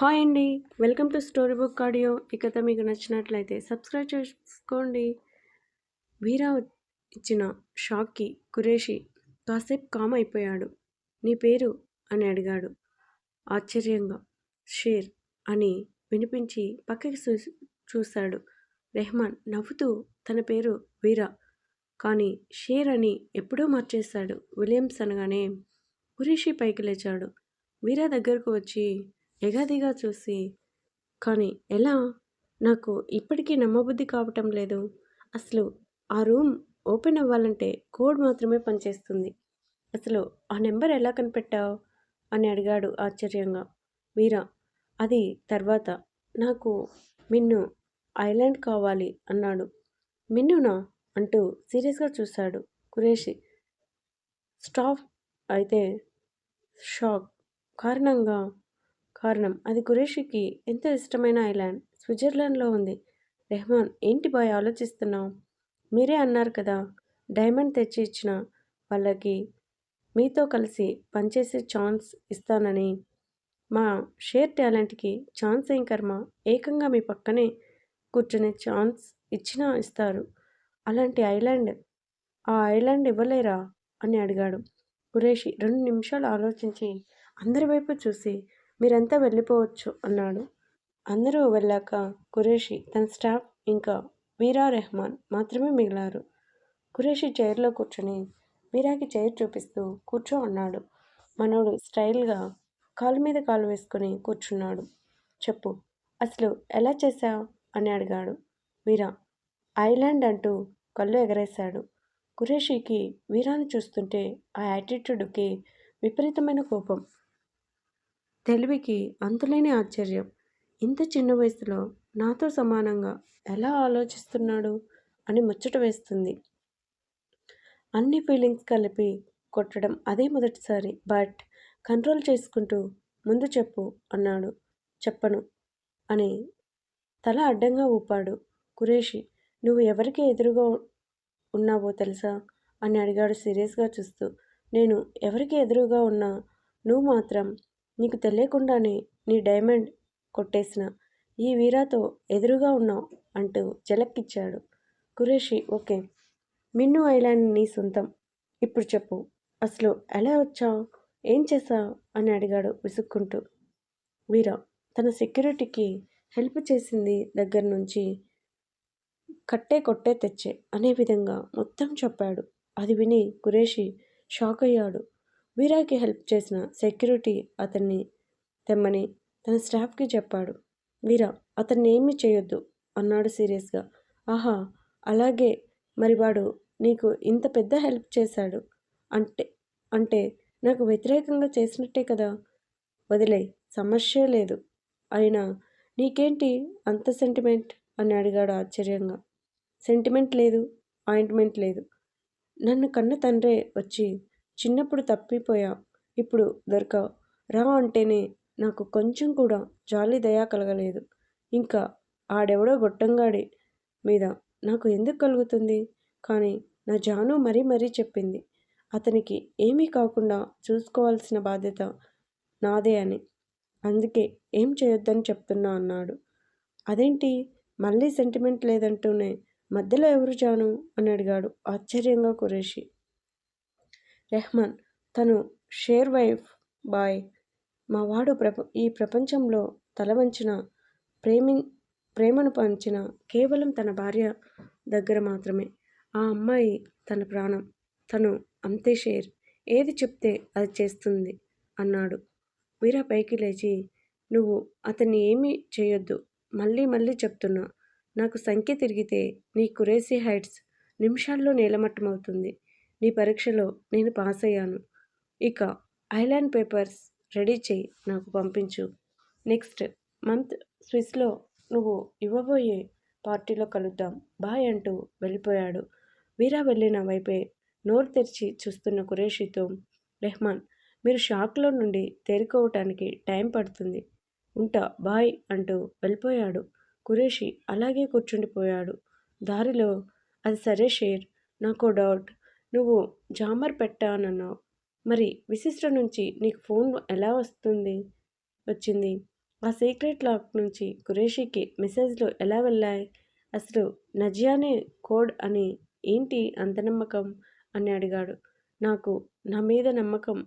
Hi అండి. Welcome to story book audio. ఈ కథ మీకు నచ్చినట్లయితే సబ్స్క్రైబ్ చేసుకోండి. వీరా ఇచ్చిన షాక్కి కురేషి కాసేపు కామ్ అయిపోయాడు. నీ పేరు? అని అడిగాడు. ఆశ్చర్యంగా. షేర్ అని వినిపించి పక్కకి చూ చూశాడు. రెహమాన్ నవ్వుతూ తన పేరు వీరా. కానీ షేర్ అని ఎప్పుడో మార్చేశాడు. విలియమ్స్ అనగానే కురేషి పైకి లేచాడు. వీరా దగ్గరకు వచ్చి ఎగాదిగా చూసి కానీ ఎలా? నాకు ఇప్పటికీ నమ్మబుద్ధి కావటం లేదు. అసలు ఆ రూమ్ ఓపెన్ అవ్వాలంటే కోడ్ మాత్రమే పనిచేస్తుంది. అసలు ఆ నెంబర్ ఎలా కనిపెట్టావు? అని అడిగాడు ఆశ్చర్యంగా. మీరా? అది తర్వాత. నాకు మిన్ను ఐలాండ్ కావాలి అన్నాడు. మిన్నునా? అంటూ సీరియస్గా చూశాడు కురేషి. స్టాఫ్ అయితే షాక్ కారణంగా కారణం. అది కురేషికి ఎంతో ఇష్టమైన ఐలాండ్? స్విట్జర్లాండ్లో ఉంది. రెహమాన్ ఏంటి బాయ్ ఆలోచిస్తున్నావు? మీరే అన్నారు కదా డైమండ్ తెచ్చి ఇచ్చిన వాళ్ళకి మీతో కలిసి పనిచేసే ఛాన్స్ ఇస్తానని. మా షేర్ టాలెంట్కి ఛాన్స్ ఏం కర్మ? ఏకంగా మీ పక్కనే కూర్చునే ఛాన్స్ ఇచ్చినా ఇస్తారు. అలాంటి ఐలాండ్ ఆ ఐలాండ్ ఇవ్వలేరా? అని అడిగాడు. కురేషి రెండు నిమిషాలు ఆలోచించి అందరి వైపు చూసి మీరంతా వెళ్ళిపోవచ్చు అన్నాడు. అందరూ వెళ్ళాక ఖురేషి తన స్టాఫ్ ఇంకా వీరా రెహమాన్ మాత్రమే మిగిలారు. ఖురేషి చైర్లో కూర్చొని వీరాకి చైర్ చూపిస్తూ కూర్చో అన్నాడు. మనోడు స్టైల్గా కాలు మీద కాలు వేసుకొని కూర్చున్నాడు. చెప్పు అసలు ఎలా చేశావు? అని అడిగాడు. వీరా ఐలాండ్ అంటూ కళ్ళు ఎగరేశాడు. ఖురేషికి వీరాని చూస్తుంటే ఆ యాటిట్యూడ్కి విపరీతమైన కోపం. తెలివికి అంతులేని ఆశ్చర్యం. ఇంత చిన్న వయసులో నాతో సమానంగా ఎలా ఆలోచిస్తున్నాడు అని ముచ్చట వేస్తుంది. అన్ని ఫీలింగ్స్ కలిపి కొట్టడం అదే మొదటిసారి. బట్ కంట్రోల్ చేసుకుంటూ ముందు చెప్పు అన్నాడు. చెప్పను అని తల అడ్డంగా ఊపాడు. కురేషి నువ్వు ఎవరికి ఎదురుగా ఉన్నావో తెలుసా? అని అడిగాడు సీరియస్గా చూస్తూ. నేను ఎవరికి ఎదురుగా ఉన్నా నువ్వు మాత్రం నీకు తెలియకుండానే నీ డైమండ్ కొట్టేసిన ఈ వీరాతో ఎదురుగా ఉన్నావు అంటూ జలక్కిచ్చాడు. కురేషి ఓకే. మిన్ను ఐలాండ్ నీ సొంతం. ఇప్పుడు చెప్పు అసలు ఎలా వచ్చావు? ఏం చేశావు? అని అడిగాడు విసుక్కుంటూ. వీరా తన సెక్యూరిటీకి హెల్ప్ చేసింది దగ్గర నుంచి కట్టే కొట్టే తెచ్చే అనే విధంగా మొత్తం చెప్పాడు. అది విని కురేషి షాక్ అయ్యాడు వీరాకి హెల్ప్ చేసిన సెక్యూరిటీ అతన్ని తెమ్మని తన స్టాఫ్కి చెప్పాడు. వీరా అతన్ని ఏమీ చేయొద్దు అన్నాడు సీరియస్గా. ఆహా అలాగే. మరి వాడు నీకు ఇంత పెద్ద హెల్ప్ చేశాడు. అంటే అంటే నాకు వ్యతిరేకంగా చేసినట్టే కదా. వదిలే సమస్య లేదు. అయినా నీకేంటి అంత సెంటిమెంట్? అని అడిగాడు ఆశ్చర్యంగా. సెంటిమెంట్ లేదు ఆయింట్మెంట్ లేదు. నన్ను కన్న తండ్రే వచ్చి చిన్నప్పుడు తప్పిపోయా. ఇప్పుడు దొరక రా అంటేనే నాకు కొంచెం కూడా జాలి దయా కలగలేదు. ఇంకా ఆడెవడో గొట్టంగాడి మీద నాకు ఎందుకు కలుగుతుంది? కానీ నా జాను మరీ మరీ చెప్పింది. అతనికి ఏమీ కాకుండా చూసుకోవాల్సిన బాధ్యత నాదే అని. అందుకే ఏం చేయొద్దని చెప్తున్నా అన్నాడు. అదేంటి? మళ్ళీ సెంటిమెంట్ లేదంటూనే మధ్యలో ఎవరు జాను? అని అడిగాడు ఆశ్చర్యంగా కురేషి రెహమాన్ తను షేర్ వైఫ్ బాయ్. మావాడు ప్రప ఈ ప్రపంచంలో తల వంచిన ప్రేమి ప్రేమను పంచిన కేవలం తన భార్య దగ్గర మాత్రమే. ఆ అమ్మాయి తన ప్రాణం. తను అంతే షేర్. ఏది చెప్తే అది చేస్తుంది అన్నాడు. వీరా పైకి లేచి నువ్వు అతన్ని ఏమీ చేయొద్దు. మళ్ళీ మళ్ళీ చెప్తున్నా. నాకు సంఖ్య తిరిగితే నీ కురేసీ హైట్స్ నిమిషాల్లో నేలమట్టమవుతుంది. నీ పరీక్షలో నేను పాస్ అయ్యాను. ఇక ఐలాండ్ పేపర్స్ రెడీ చేయి నాకు పంపించు. నెక్స్ట్ మంత్ స్విస్లో నువ్వు ఇవ్వబోయే పార్టీలో కలుద్దాం. బాయ్ అంటూ వెళ్ళిపోయాడు. వీరా వెళ్ళిన వైపే నోరు తెరిచి చూస్తున్న కురేషితో రెహమాన్ మీరు షాక్లో నుండి తేరుకోవటానికి టైం పడుతుంది. ఉంటా బాయ్ అంటూ వెళ్ళిపోయాడు. కురేషి అలాగే కూర్చుండిపోయాడు. దారిలో అది సరే షేర్ నాకు డౌట్ నువ్వు జామర్ పెట్టానన్నావు. మరి విశిష్ట నుంచి నీకు ఫోన్ ఎలా వస్తుంది? వచ్చింది. ఆ సీక్రెట్ లాక్ నుంచి ఖురేషీకి మెసేజ్లు ఎలా వెళ్ళాయి? అసలు నజియానే కోడ్ అని ఏంటి అంత నమ్మకం అని అడిగాడు. నాకు నా మీద నమ్మకం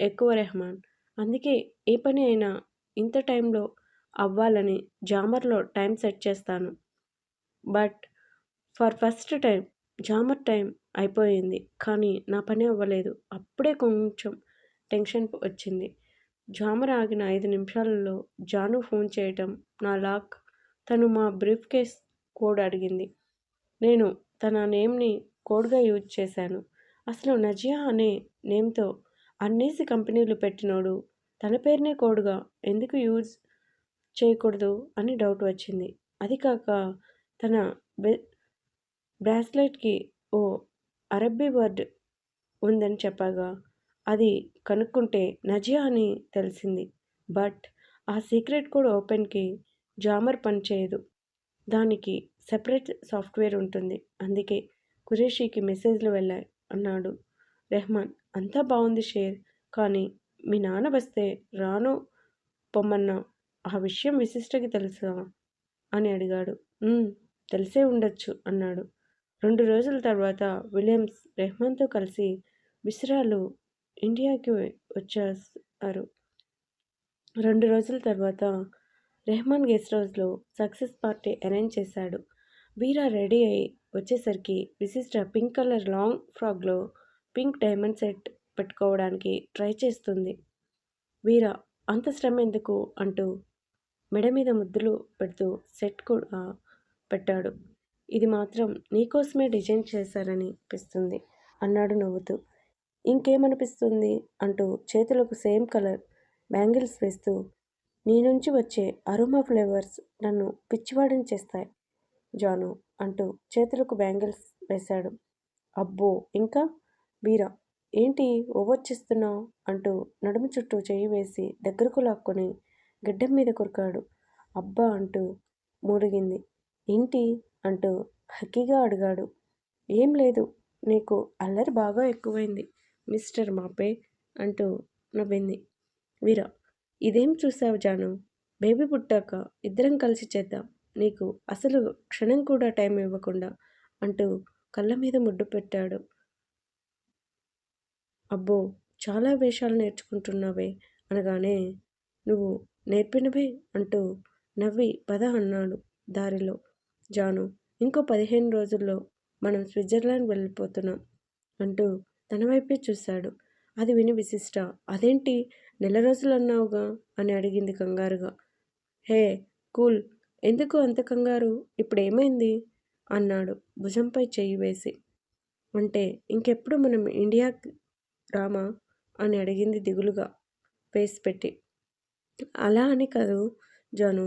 ఎక్కువ రెహమాన్. అందుకే ఏ పని అయినా ఇంత టైంలో అవ్వాలని జామర్లో టైం సెట్ చేస్తాను. But for first time jammer time అయిపోయింది. కానీ నా పని అవ్వలేదు. అప్పుడే కొంచెం టెన్షన్ వచ్చింది. జామర్ ఆగిన ఐదు నిమిషాలలో జాను ఫోన్ చేయటం నా లాక్. తను మా బ్రీఫ్ కేస్ కోడ్ అడిగింది. నేను తన నేమ్ని కోడ్గా యూజ్ చేశాను. అసలు నజియా అనే నేమ్తో అన్నేసి కంపెనీలు పెట్టినోడు తన పేరునే కోడ్గా ఎందుకు యూజ్ చేయకూడదు అని డౌట్ వచ్చింది. అది కాక తన బె బ్రాస్లెట్కి ఓ అరబ్బీ వర్డ్ ఉందని చెప్పగా అది కనుక్కుంటే నజియా అని తెలిసింది. బట్ ఆ సీక్రెట్ కోడ్ ఓపెన్కి జామర్ పనిచేయదు దానికి సెపరేట్ సాఫ్ట్వేర్ ఉంటుంది. అందుకే ఖురేషీకి మెసేజ్లు వెళ్ళాయి. అన్నాడు రెహమాన్. అంతా బాగుంది షేర్. కానీ మీ నాన్న వస్తే రాను పొమ్మన్నా ఆ విషయం విశిష్టకి తెలుసా? అని అడిగాడు. తెలిసే ఉండొచ్చు అన్నాడు. రెండు రోజుల తర్వాత విలియమ్స్ రెహమాన్తో కలిసి మిశ్రాలు ఇండియాకి వచ్చేసారు. రెండు రోజుల తర్వాత రెహమాన్ గెస్ట్ హౌస్లో సక్సెస్ పార్టీ అరేంజ్ చేశాడు. వీరా రెడీ అయి వచ్చేసరికి విశిష్ట పింక్ కలర్ లాంగ్ ఫ్రాక్లో పింక్ డైమండ్ సెట్ పెట్టుకోవడానికి ట్రై చేస్తుంది. వీర అంత శ్రమ ఎందుకు? అంటూ మెడ మీద ముద్దులు పెడుతూ సెట్ కూడా పెట్టాడు. ఇది మాత్రం నీకోసమే డిజైన్ చేశారని అనిపిస్తుంది అన్నాడు నవ్వుతూ. ఇంకేమనిపిస్తుంది? అంటూ చేతులకు సేమ్ కలర్ బ్యాంగిల్స్ వేస్తూ. నీ నుంచి వచ్చే అరుమా ఫ్లేవర్స్ నన్ను పిచ్చివాడిని చేస్తాయి. జాను అంటూ చేతులకు బ్యాంగిల్స్ వేశాడు. అబ్బో ఇంకా? వీరా ఏంటి ఓవర్ చేస్తున్నావు అంటూ నడుము చుట్టూ చేయి వేసి దగ్గరకు లాక్కొని గడ్డం మీద కొరికాడు. అబ్బా అంటూ మూడిగింది ఏంటి? అంటూ హక్కీగా అడిగాడు. ఏం లేదు నీకు అల్లరి బాగా ఎక్కువైంది మిస్టర్ మాపే అంటూ నవ్వింది. వీరా ఇదేం చూసావు జాను? బేబీ పుట్టాక ఇద్దరం కలిసి చేద్దాం నీకు అసలు క్షణం కూడా టైం ఇవ్వకుండా అంటూ కళ్ళ మీద ముడ్డు పెట్టాడు. అబ్బో చాలా వేషాలు నేర్చుకుంటున్నావే అనగానే నువ్వు నేర్పినవే అంటూ నవ్వి పద అన్నాడు దారిలో. జాను ఇంకో పదిహేను రోజుల్లో మనం స్విట్జర్లాండ్ వెళ్ళిపోతున్నాం అంటూ తన వైపే చూశాడు. అది విని విశిష్ట అదేంటి? నెల రోజులు అన్నావుగా? అని అడిగింది కంగారుగా. హే కూల్ ఎందుకు అంత కంగారు? ఇప్పుడు ఏమైంది అన్నాడు భుజంపై చెయ్యి వేసి. అంటే ఇంకెప్పుడు మనం ఇండియా రామా? అని అడిగింది దిగులుగా ఫేస్ పెట్టి. అలా అని కాదు జాను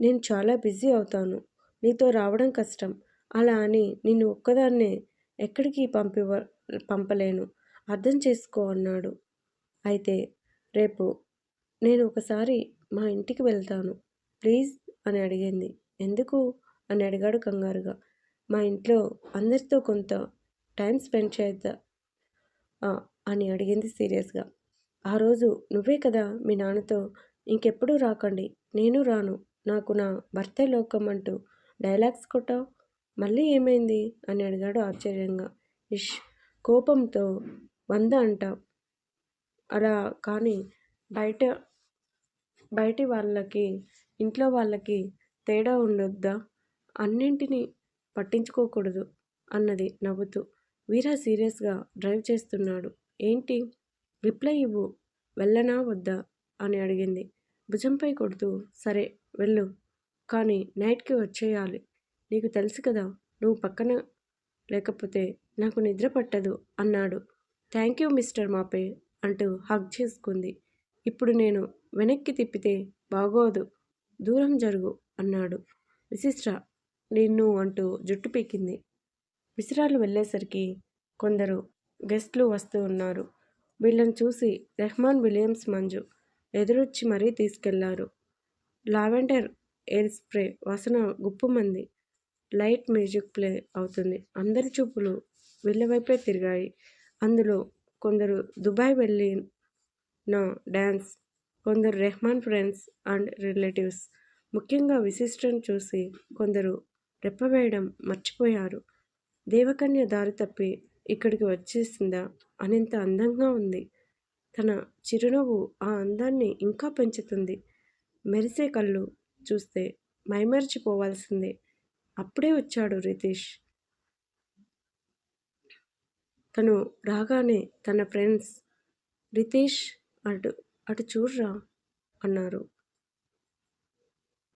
నేను చాలా బిజీ అవుతాను. నీతో రావడం కష్టం. అలా అని నిన్ను ఒక్కదాన్నే ఎక్కడికి పంపివ పంపలేను. అర్థం చేసుకో అన్నాడు. అయితే రేపు నేను ఒకసారి మా ఇంటికి వెళ్తాను. ప్లీజ్ అని అడిగింది. ఎందుకు? అని అడిగాడు కంగారుగా. మా ఇంట్లో అందరితో కొంత టైం స్పెండ్ చేద్దా అని అడిగింది సీరియస్గా. ఆ రోజు నువ్వే కదా మీ నాన్నతో ఇంకెప్పుడు రాకండి. నేను రాను. నాకు నా భర్తే లోకం అంటూ డైలాగ్స్ కొట్టావు? మళ్ళీ ఏమైంది? అని అడిగాడు ఆశ్చర్యంగా. ఇష్ కోపంతో వంద అంటావు. అలా కానీ బయట బయటి వాళ్ళకి ఇంట్లో వాళ్ళకి తేడా ఉండొద్దా? అన్నింటినీ పట్టించుకోకూడదు అన్నది నవ్వుతూ. వీరా సీరియస్గా డ్రైవ్ చేస్తున్నాడు. ఏంటి? రిప్లై ఇవ్వు. వెళ్ళనా వద్దా? అని అడిగింది. భుజంపై కొడుతూ. సరే వెళ్ళు. కానీ నైట్కి వచ్చేయాలి. నీకు తెలుసు కదా నువ్వు పక్కన లేకపోతే నాకు నిద్ర పట్టదు అన్నాడు. థ్యాంక్ యూ మిస్టర్ మాపే అంటూ హగ్ చేసుకుంది. ఇప్పుడు నేను వెనక్కి తిప్పితే బాగోదు దూరం జరుగు అన్నాడు. విశిష్ట నిన్ను అంటూ జుట్టు పీకింది. విసిరాలు వెళ్ళేసరికి కొందరు గెస్ట్లు వస్తూ ఉన్నారు. వీళ్ళని చూసి రెహమాన్ విలియమ్స్ మంజు ఎదురొచ్చి మరీ తీసుకెళ్ళారు. లావెండర్ ఎయిర్ స్ప్రే వాసన గుప్పమంది. లైట్ మ్యూజిక్ ప్లే అవుతుంది. అందరి చూపులు వెళ్ళవైపే తిరిగాయి. అందులో కొందరు దుబాయ్ వెళ్ళి నా డ్యాన్స్ కొందరు రెహమాన్ ఫ్రెండ్స్ అండ్ రిలేటివ్స్. ముఖ్యంగా విశిష్టను చూసి కొందరు రెప్పవేయడం మర్చిపోయారు. దేవకన్య దారి తప్పి ఇక్కడికి వచ్చేసిందా అనింత అందంగా ఉంది. తన చిరునవ్వు ఆ అందాన్ని ఇంకా పెంచుతుంది. మెరిసే కళ్ళు చూస్తే మైమరిచిపోవాల్సిందే. అప్పుడే వచ్చాడు రితీష్. తను రాగానే తన ఫ్రెండ్స్ రితీష్ అటు అటు చూడరా అన్నారు.